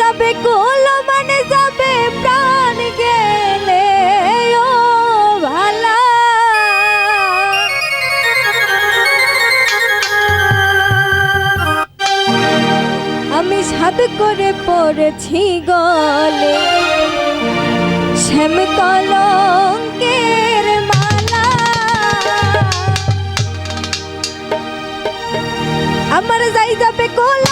যাবে কোল মানে যাবে প্রাণ গেলে? ও ভালা। আমি সাদ করে পড়েছি গলে, শ্যাম কলঙ্কের মালা। আমার যাই যাবে কোল